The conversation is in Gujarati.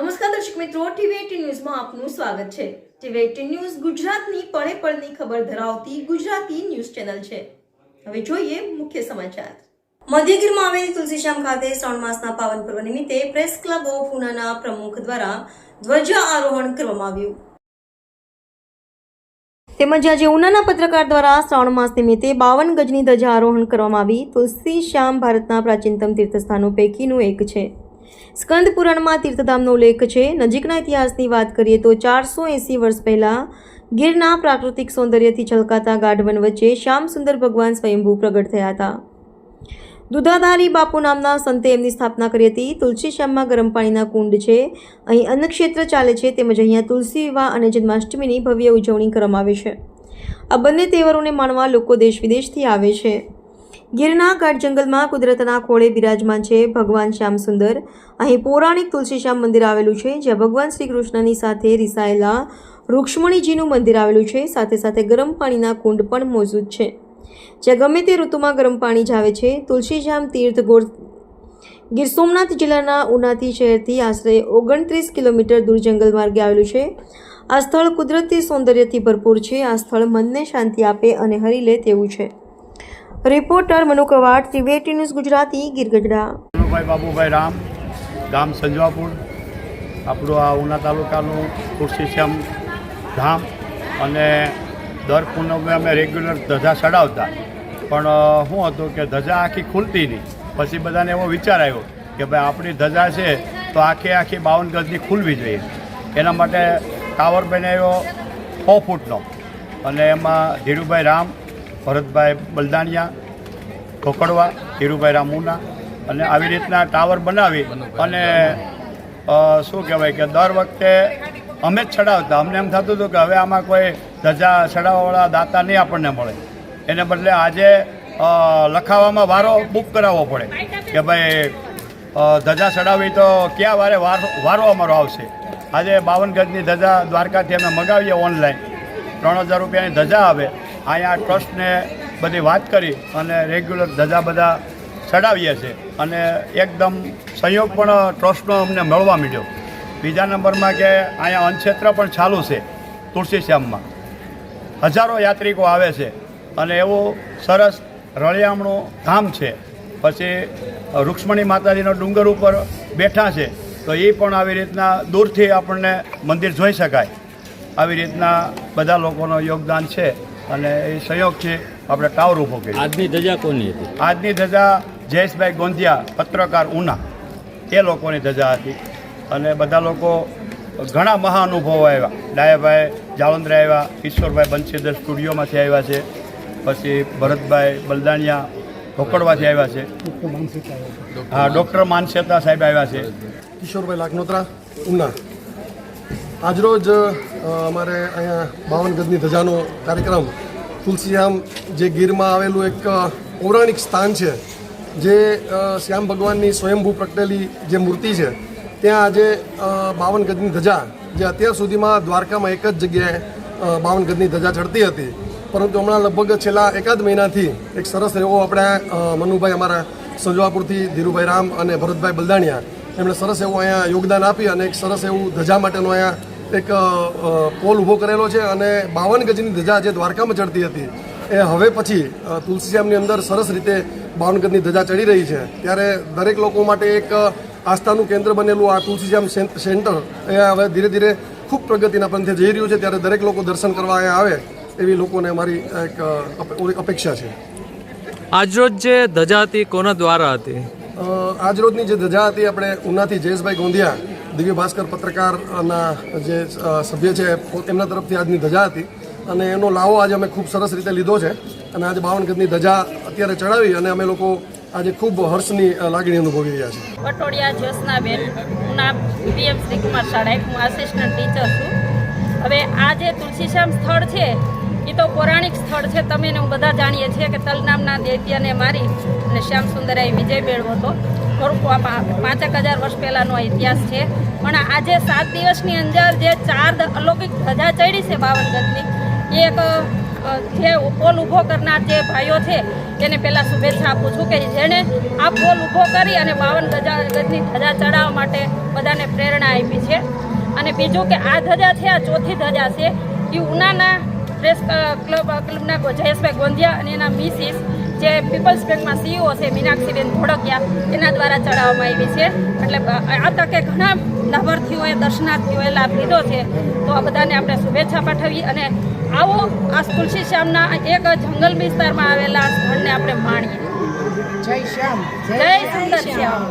નમસ્કાર દર્શક મિત્રો ટીવી ન્યૂઝમાં આપનું સ્વાગત છે. ટીવી એટીન ન્યૂઝ ગુજરાતની પળે પળની ખબર ધરાવતી ગુજરાતી ન્યૂઝ ચેનલ છે. હવે જોઈએ મુખ્ય સમાચાર. મધ્યગીરમાં આવેલી તુલસીશ્યામ ખાતે શ્રાવણ માસના પાવન પર્વ નિમિત્તે પ્રેસ ક્લબ ઓફ ઉનાના પ્રમુખ દ્વારા ધ્વજા આરોહણ કરવામાં આવ્યું. તેમજ આજે ઉનાના પત્રકાર દ્વારા શ્રાવણ માસ નિમિત્તે બાવન ગજની ધ્વજા આરોહણ કરવામાં આવી. તુલસી શ્યામ ભારતના પ્રાચીનતમ તીર્થસ્થાનો પૈકીનું એક છે. સ્કંદ પુરાણમાં તીર્થધામનો ઉલ્લેખ છે. નજીકના ઇતિહાસની વાત કરીએ તો ચારસો એંસી વર્ષ પહેલાં ગીરના પ્રાકૃતિક સૌંદર્યથી છલકાતા ગાઢવન વચ્ચે શ્યામ સુંદર ભગવાન સ્વયંભૂ પ્રગટ થયા હતા. દુધાધારી બાપુ નામના સંતે એમની સ્થાપના કરી હતી. તુલસી શ્યામમાં ગરમ પાણીના કુંડ છે. અહીં અન્નક્ષેત્ર ચાલે છે. તેમજ અહીંયા તુલસી વિવાહ અને જન્માષ્ટમીની ભવ્ય ઉજવણી કરવામાં આવે છે. આ બંને તહેવારોને માણવા લોકો દેશ વિદેશથી આવે છે. ગીરના ગાઢ જંગલમાં કુદરતના ખોળે બિરાજમાન છે ભગવાન શ્યામ સુંદર. અહીં પૌરાણિક તુલસીશ્યામ મંદિર આવેલું છે, જ્યાં ભગવાન શ્રી કૃષ્ણની સાથે રિસાયેલા રૂક્ષ્મણીજીનું મંદિર આવેલું છે. સાથે સાથે ગરમ પાણીના કુંડ પણ મોજૂદ છે. જ્યાં ગમે તે ઋતુમાં ગરમ પાણી જ આવે છે તુલસીશ્યામ તીર્થ ગોળ ગીર સોમનાથ જિલ્લાના ઉનાથી શહેરથી આશરે ઓગણત્રીસ કિલોમીટર દૂર જંગલ માર્ગે આવેલું છે. આ સ્થળ કુદરતી સૌંદર્યથી ભરપૂર છે. આ સ્થળ મનને શાંતિ આપે અને હરી લે તેવું છે. Reporter Manu Kavad Trivedi news Gujarati, Girgadhada. Manubhai Babubhai Ram, ગામ સંજવાપુર. આપણું આ ઉના તાલુકાનું તુલસીશ્યામ ધામ અને દર પૂનમે અમે રેગ્યુલર ધજા ચડાવતા. પણ શું હતું કે ધજા આખી ખુલતી નહીં. પછી બધાને એવો વિચાર આવ્યો કે ભાઈ આપણી ધજા છે તો આખી આખી બાવન ગજની ખુલવી જોઈએ. એના માટે ટાવર બનાવ્યો છ ફૂટનો. અને એમાં ધીરુભાઈ રામ ભરતભાઈ બલદાણિયા કોકડવા ધીરુભાઈ રામુના અને આવી રીતના ટાવર બનાવી અને શું કહેવાય કે દર વખતે અમે જ ચડાવતા. અમને એમ થતું હતું કે હવે આમાં કોઈ ધજા ચડાવવાવાળા દાતા નહીં આપણને મળે. એને બદલે આજે લખાવામાં વારો બુક કરાવવો પડે કે ભાઈ ધજા ચડાવવી તો ક્યાં વારો વારો અમારો આવશે? આજે બાવન ગજની ધજા દ્વારકાથી અમે મગાવીએ ઓનલાઈન. ત્રણ હજાર રૂપિયાની ધજા આવે. અહીંયા ટ્રસ્ટને બધી વાત કરી અને રેગ્યુલર ધજા બધા ચડાવીએ છીએ. અને એકદમ સહયોગ પણ ટ્રસ્ટનો અમને મળવા મળ્યો બીજા નંબરમાં કે અહીંયા અન્નક્ષેત્ર પણ ચાલુ છે, તુલસી શ્યામમાં. હજારો યાત્રિકો આવે છે અને એવું સરસ રળિયામણું ધામ છે. પછી રૂક્ષ્મણી માતાજીનો ડુંગર ઉપર બેઠા છે, તો એ પણ આવી રીતના દૂરથી આપણને મંદિર જોઈ શકાય. આવી રીતના બધા લોકોનો યોગદાન છે. અને એ સહયોગથી આપણે ટાવર ઊભો કર્યો આજની ધજા કોની હતી? આજની ધજા જયેશભાઈ ગોંધિયા પત્રકાર ઉના. એ લોકોની ધજા હતી. અને બધા લોકો ઘણા મહાનુભવો આવ્યા. ડાયાભાઈ જાવંદ્રા આવ્યા ઈશ્વરભાઈ બંસીદર સ્ટુડિયોમાંથી આવ્યા છે. પછી ભરતભાઈ બલદાણિયા ઢોકડવાથી આવ્યા છે. હા ડૉક્ટર માનસેતા સાહેબ આવ્યા છે. કિશોરભાઈ લાખનોત્રા ઉના. આજરોજ અમારે અહીંયા બાવન ગજની ધજાનો કાર્યક્રમ તુલસીયામ જે ગીરમાં આવેલું એક પૌરાણિક સ્થાન છે, જે શ્યામ ભગવાનની સ્વયંભૂ પ્રગટેલી જે મૂર્તિ છે, ત્યાં આજે બાવન ગજની ધજા, જે અત્યાર સુધીમાં દ્વારકામાં એક જ જગ્યાએ બાવન ગજની ધજા ચડતી હતી. પરંતુ હમણાં લગભગ છેલ્લા એકાદ મહિનાથી એક સરસ એવો આપણે મનુભાઈ અમારા સંજવાપુરથી ધીરુભાઈ રામ અને ભરતભાઈ બલદાણિયા, એમણે સરસ એવું અહીંયા યોગદાન આપી અને એક સરસ એવું ધજા માટેનો અહીંયા એક પોલ ઊભો કરેલો છે અને બાવન ગજની ધજા જે દ્વારકામાં ચડતી હતી એ હવે પછી તુલસીશ્યામની અંદર સરસ રીતે બાવન ગજની ધજા ચડી રહી છે. ત્યારે દરેક લોકો માટે એક આસ્થાનું કેન્દ્ર બનેલું આ તુલસીશ્યામ સેન્ટર એ હવે ધીરે ધીરે ખૂબ પ્રગતિના પંથે જઈ રહ્યું છે. ત્યારે દરેક લોકો દર્શન કરવા અહીંયા આવે એવી લોકોને અમારી એક અપેક્ષા છે. આજરોજ જે ધજા હતી કોના દ્વારા હતી? આજરોજની જે ધજા હતી આપણે ઉનાથી જયેશભાઈ ગોંધિયા દિવ્ય ભાસ્કર પત્રકારના જે સભ્ય છે, એમના તરફથી આજની ધજા હતી. અને એનો લાવો આજે અમે ખૂબ સરસ રીતે લીધો છે. અને આજે બાવન ગજની ધજા અત્યારે ચડાવી અને અમે લોકો આજે ખૂબ હર્ષની લાગણી અનુભવી રહ્યા છીએ. પટોડિયા જ્યોત્સનાબેન ઉના પીએમ શ્રી કુમાર શાળાએ હું આસિસ્ટન્ટ ટીચર છું. હવે આ જે તુલસીશ્યામ સ્થળ છે એ તો પૌરાણિક સ્થળ છે, તમે હું બધા જાણીએ છીએ કે તલ નામના દૈત્યને મારી અને શ્યામ સુંદરાએ વિજય મેળવ્યો હતો. થોડુંક આ પાંચેક હજાર વર્ષ પહેલાંનો ઇતિહાસ છે. પણ આજે સાત દિવસની અંદર જે ચાર અલૌકિક ધજા ચડી છે બાવન એ એક જે પોલ ઊભો કરનાર જે ભાઈઓ છે, એને પહેલાં શુભેચ્છા આપું છું કે જેણે આ પોલ ઊભો કરી અને બાવન ગજા, ગજની ધજા ચડાવવા માટે બધાને પ્રેરણા આપી છે. અને બીજું કે આ ધજા છે, આ ચોથી ધજા છે એ ઉનાના પ્રેસ ક્લબ ક્લબના જયેશભાઈ ગોંધિયા અને એના મિસિસ જે પીપલ્સ બેંકમાં સીઈઓ છે મીનાક્ષીબેન ધોળકિયા એના દ્વારા ચડાવવામાં આવી છે. એટલે આ તકે ઘણા લાભાર્થીઓએ દર્શનાર્થીઓએ લાભ લીધો છે. તો આ બધાને આપણે શુભેચ્છા પાઠવી અને આવો આ તુલસી શ્યામના એક જંગલ વિસ્તારમાં આવેલા સ્થળને આપણે માણીએ. જય શ્યામ. જય સુંદર શ્યામ.